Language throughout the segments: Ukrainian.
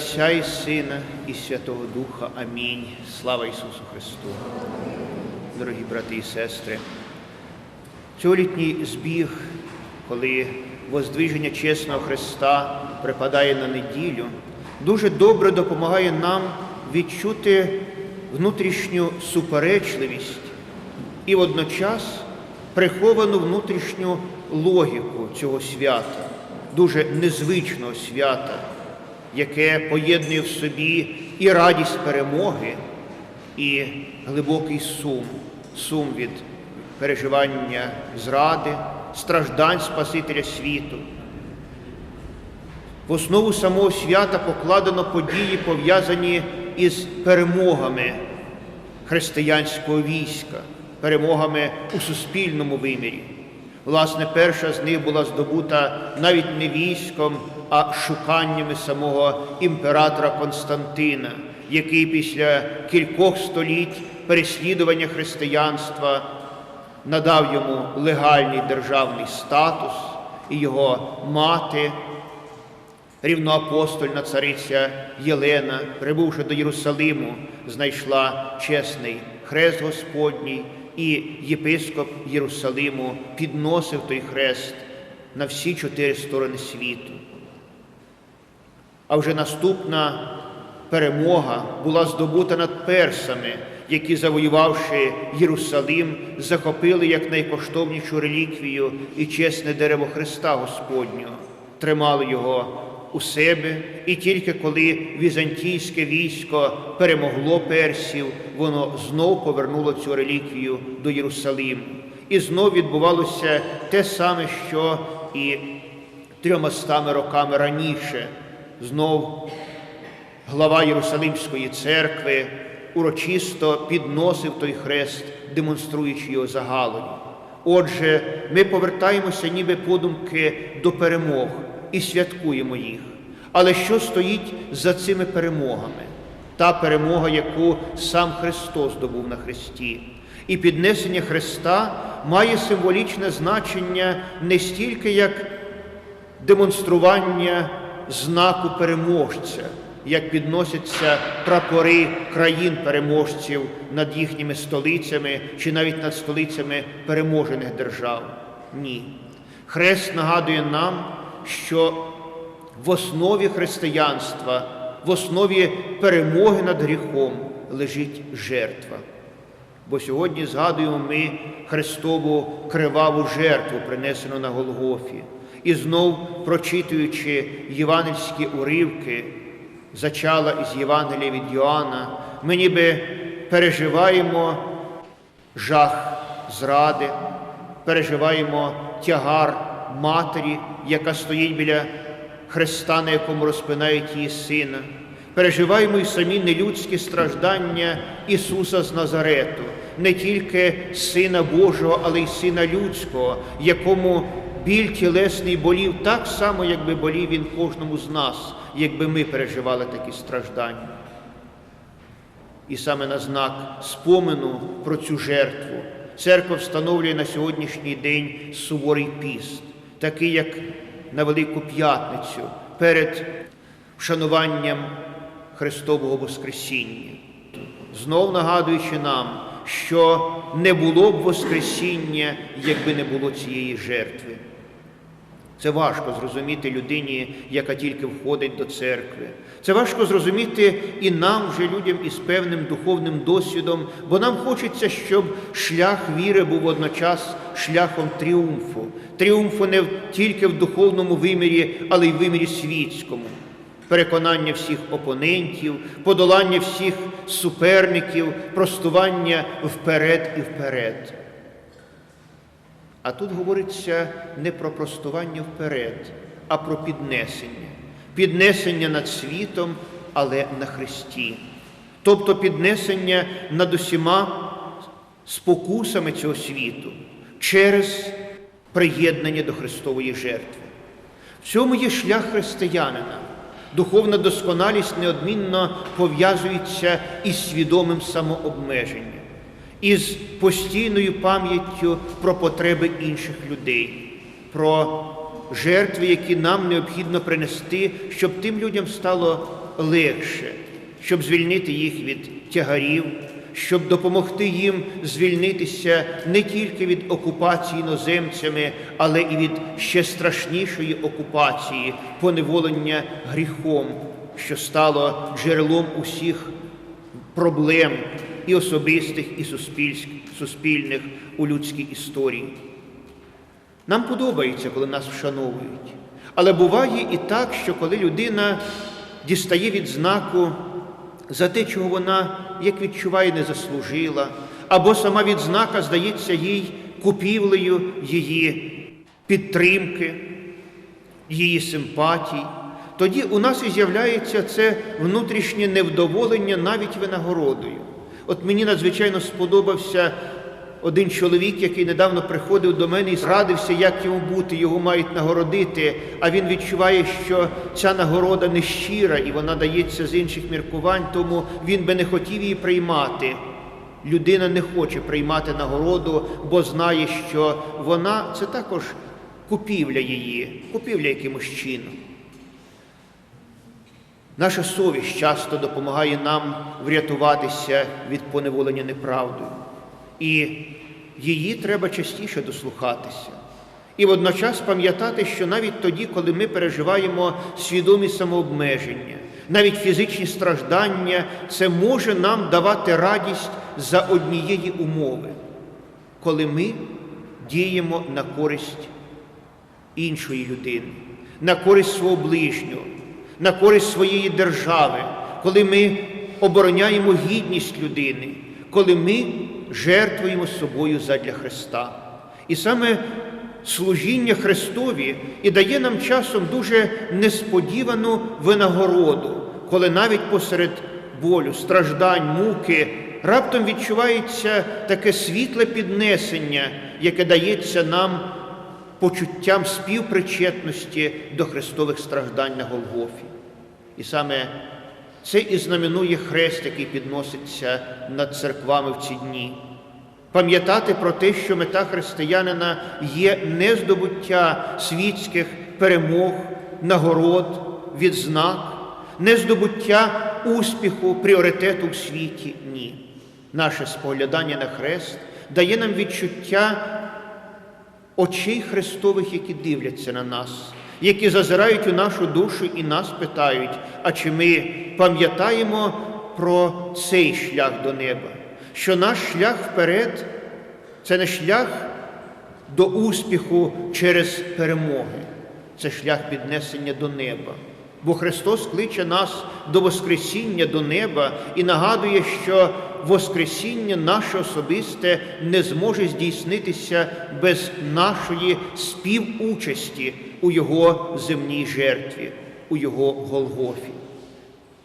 Отця і Сина, і Святого Духа. Амінь. Слава Ісусу Христу. Дорогі брати і сестри, цьоголітній збіг, коли воздвиження чесного Христа припадає на неділю, дуже добре допомагає нам відчути внутрішню суперечливість і водночас приховану внутрішню логіку цього свята, дуже незвичного свята, яке поєднує в собі і радість перемоги, і глибокий сум, сум від переживання зради, страждань Спасителя світу. В основу самого свята покладено події, пов'язані із перемогами християнського війська, перемогами у суспільному вимірі. Власне, перша з них була здобута навіть не військом, а шуканнями самого імператора Константина, який після кількох століть переслідування християнства надав йому легальний державний статус, і його мати, рівноапостольна цариця Єлена, прибувши до Єрусалиму, знайшла чесний хрест Господній, і єпископ Єрусалиму підносив той хрест на всі чотири сторони світу. А вже наступна перемога була здобута над персами, які, завоювавши Єрусалим, захопили як найкоштовнішу реліквію і чесне дерево Христа Господнього, тримали його у себе, і тільки коли візантійське військо перемогло персів, воно знов повернуло цю реліквію до Єрусалиму. І знов відбувалося те саме, що і трьомастами роками раніше. Знов глава Єрусалимської церкви урочисто підносив той хрест, демонструючи його загалою. Отже, ми повертаємося ніби подумки до перемог і святкуємо їх. Але що стоїть за цими перемогами? Та перемога, яку сам Христос здобув на Христі. І піднесення Христа має символічне значення не стільки як демонстрування знаку переможця, як підносяться прапори країн-переможців над їхніми столицями чи навіть над столицями переможених держав. Ні. Хрест нагадує нам, що в основі християнства, в основі перемоги над гріхом лежить жертва. Бо сьогодні згадуємо ми Христову криваву жертву, принесену на Голгофі. І знов, прочитуючи євангельські уривки, зачала із Євангелія від Йоанна, ми ніби переживаємо жах зради, переживаємо тягар матері, яка стоїть біля Христа, на якому розпинають її сина. Переживаємо і самі нелюдські страждання Ісуса з Назарету, не тільки Сина Божого, але й Сина Людського, якому біль тілесний болів так само, якби болів Він кожному з нас, якби ми переживали такі страждання. І саме на знак спомену про цю жертву церква встановлює на сьогоднішній день суворий піст, такий як на Велику П'ятницю перед вшануванням Христового Воскресіння, знов нагадуючи нам, що не було б Воскресіння, якби не було цієї жертви. Це важко зрозуміти людині, яка тільки входить до церкви. Це важко зрозуміти і нам, вже людям із певним духовним досвідом, бо нам хочеться, щоб шлях віри був одночас шляхом тріумфу. Тріумфу не тільки в духовному вимірі, але й в вимірі світському. Переконання всіх опонентів, подолання всіх суперників, простування вперед і вперед. А тут говориться не про простування вперед, а про піднесення. Піднесення над світом, але на Христі. Тобто піднесення над усіма спокусами цього світу через приєднання до Христової жертви. В цьому є шлях християнина. Духовна досконалість неодмінно пов'язується із свідомим самообмеженням із постійною пам'яттю про потреби інших людей, про жертви, які нам необхідно принести, щоб тим людям стало легше, щоб звільнити їх від тягарів, щоб допомогти їм звільнитися не тільки від окупації іноземцями, але і від ще страшнішої окупації, поневолення гріхом, що стало джерелом усіх проблем і особистих, і суспільних у людській історії. Нам подобається, коли нас вшановують. Але буває і так, що коли людина дістає відзнаку за те, чого вона, як відчуває, не заслужила, або сама відзнака здається їй купівлею її підтримки, її симпатій, тоді у нас і з'являється це внутрішнє невдоволення навіть винагородою. От мені надзвичайно сподобався один чоловік, який недавно приходив до мене і зрадився, як йому бути, його мають нагородити, а він відчуває, що ця нагорода не щира і вона дається з інших міркувань, тому він би не хотів її приймати. Людина не хоче приймати нагороду, бо знає, що вона це також купівля її, купівля якимось чином. Наша совість часто допомагає нам врятуватися від поневолення неправдою. І її треба частіше дослухатися. І водночас пам'ятати, що навіть тоді, коли ми переживаємо свідомі самообмеження, навіть фізичні страждання, це може нам давати радість за однієї умови, коли ми діємо на користь іншої людини, на користь свого ближнього, на користь своєї держави, коли ми обороняємо гідність людини, коли ми жертвуємо собою задля Христа. І саме служіння Христові і дає нам часом дуже несподівану винагороду, коли навіть посеред болю, страждань, муки раптом відчувається таке світле піднесення, яке дається нам почуттям співпричетності до Христових страждань на Голгофі. І саме це і знаменує хрест, який підноситься над церквами в ці дні. Пам'ятати про те, що мета християнина є не здобуття світських перемог, нагород, відзнак, не здобуття успіху, пріоритету в світі. Ні. Наше споглядання на хрест дає нам відчуття очей Христових, які дивляться на нас, які зазирають у нашу душу і нас питають, а чи ми пам'ятаємо про цей шлях до неба, що наш шлях вперед це не шлях до успіху через перемоги, це шлях піднесення до неба. Бо Христос кличе нас до Воскресіння до неба і нагадує, що Воскресіння наше особисте не зможе здійснитися без нашої співучасті у Його земній жертві, у Його Голгофі.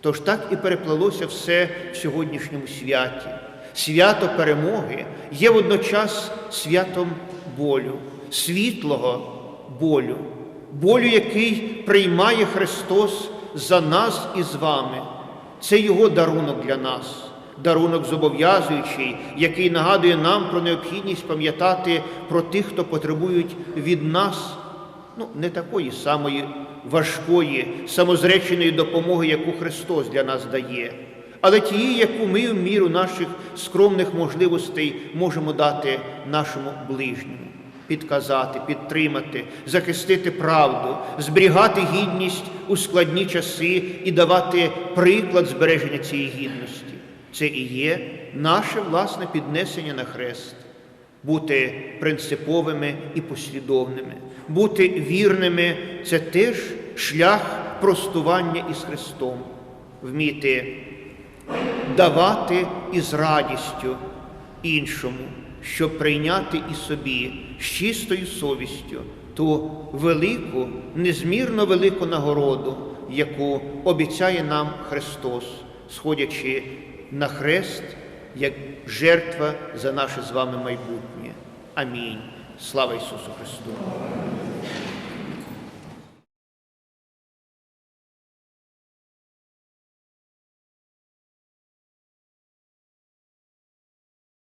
Тож так і переплелося все в сьогоднішньому святі. Свято перемоги є водночас святом болю, світлого болю, болю, який приймає Христос за нас і з вами. Це Його дарунок для нас, дарунок зобов'язуючий, який нагадує нам про необхідність пам'ятати про тих, хто потребують від нас ну, не такої самої важкої, самозреченої допомоги, яку Христос для нас дає, але тієї, яку ми в міру наших скромних можливостей можемо дати нашому ближньому. Підказати, підтримати, захистити правду, зберігати гідність у складні часи і давати приклад збереження цієї гідності. Це і є наше власне піднесення на хрест. Бути принциповими і послідовними, бути вірними це теж шлях простування із Христом, вміти давати із радістю іншому, щоб прийняти і собі з чистою совістю ту велику, незмірно велику нагороду, яку обіцяє нам Христос, сходячи на хрест як жертва за наше з вами майбутнє. Амінь. Слава Ісусу Христу!